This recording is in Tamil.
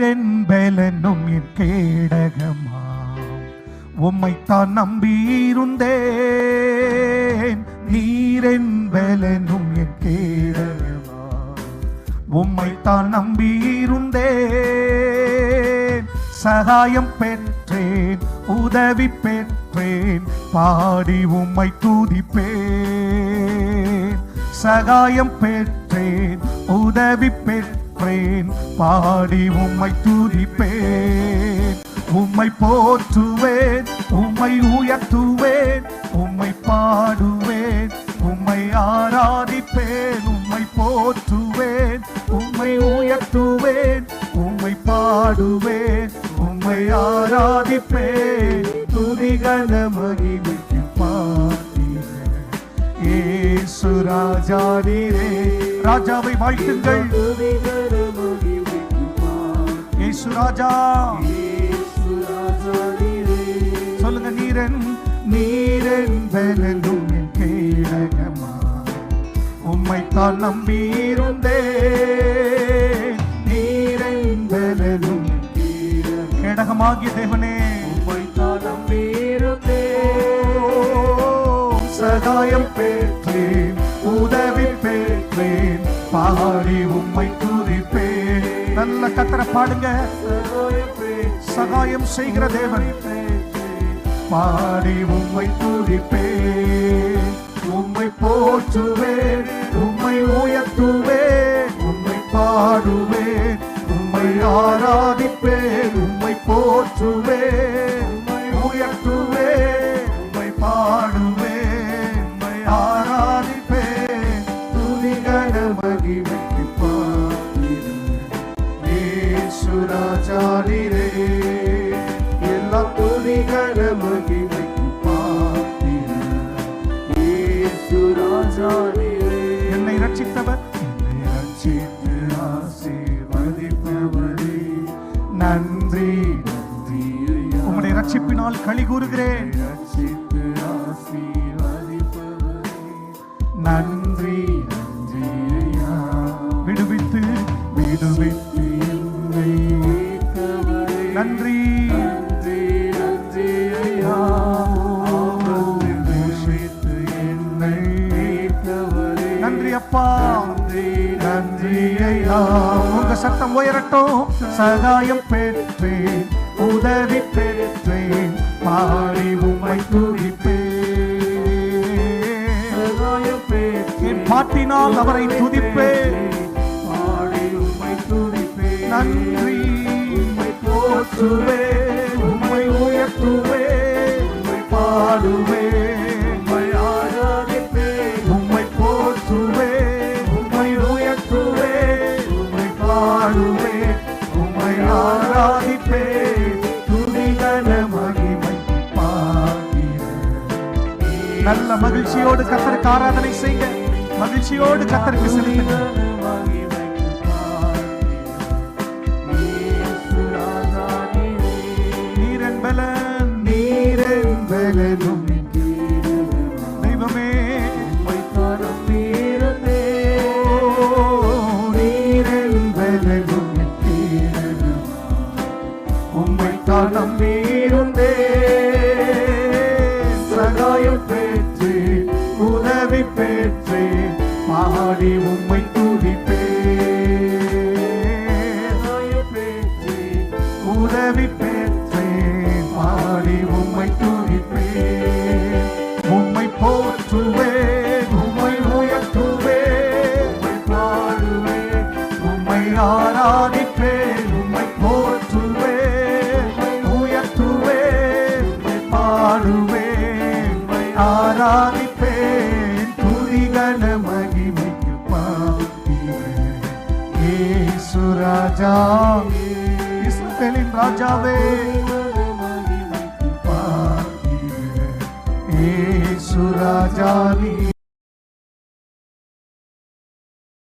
நீரென்பலனும் என் கேடகமா உம்மைத்தான் நம்பியிருந்தேன் நீரென்பலனும் என் கேடகமா உம்மைத்தான் நம்பியிருந்தேன் சகாயம் பெற்றேன் உதவி பெற்றேன் பாடி உம்மை துதிப்பேன். சகாயம் பெற்றேன் உதவி பெற்றேன். போற்றேன் பாடி உம்மை துதிப்பேன். உம்மை போற்றுவேன். உம்மை உயர்த்துவேன். உம்மை பாடுவேன். உம்மை ஆராதிப்பேன். உம்மை போற்றுவேன். உம்மை உயர்த்துவேன். உம்மை பாடுவேன். உம்மை ஆராதிப்பேன். துதிகன மகிமைக்கு பாத்திரன் ஏசு ராஜா நீரே ராஜாவை வாழ்த்துங்கள். ராஜா. சொல்லுங்க நீரன். நீரன் கேடகமா. உம்மைத்தான் நம்பியிருந்தேன் நீரன் கேடகமாகிய தேவனே. சகாயம் பெற்றேன் உதவி பெற்றேன். பாடி உம்மை கத்தரை பாடுங்க. சகாயம் செய்கிற தேவன். பாடி உம்மை துதிப்பேன் உம்மை போற்றுவே. உம்மை உயர்த்துவே. உம்மை பாடுவே. உம்மை ஆராதிப்பே. உம்மை போற்றுவேன் ராஜா நீரே எல்லா துதிகன மகிமைக்கு பாத்திரன் இயேசு ராஜா நீரே என்னை ரட்சித்தவர் என்னை ரட்சித்து ஆசீர்வதிப்பவரே. நன்றி நன்றி. உம்முடைய ரட்சிப்பினால் களி கூறுகிறேன். ரட்சித்து ஆசீர்வதிப்பவரே. நன்றி நன்றி. விடுவித்து விடுவித்து உங்க சத்தம் உயரட்டும். சகாயம் பெற்றேன். உதவி பெற்றேன். பாடி உம்மை துதிப்பேன். பாட்டினால் அவரை துதிப்பேன். பாடி உம்மை துதிப்பேன். நன்றி. உம்மை போற்றுவேன். பாடுவேன் உமை ஆராதிப்பேன் துணிகன மகிமை பாக்கிறேன் நல்ல மகிழ்ச்சியோடு கத்தருக்கு ஆராதனை செய்ய மகிழ்ச்சியோடு கத்தருக்கு செலுத்துங்க. நம்பியிருந்தே சகாயம் பெற்று உதவி பெற்று பாடி உம்மை துதிப்பே. உதவி பெற்றேன் பாடி உம்மை துதிப்பேன் உம்மை போற்றுவேன். துதிகன மகிமைக்கு பாத்திரேன் இயேசு ராஜா இஸ்ரவேலின் ராஜாவே பாத்திரேன் இயேசு ராஜா நீ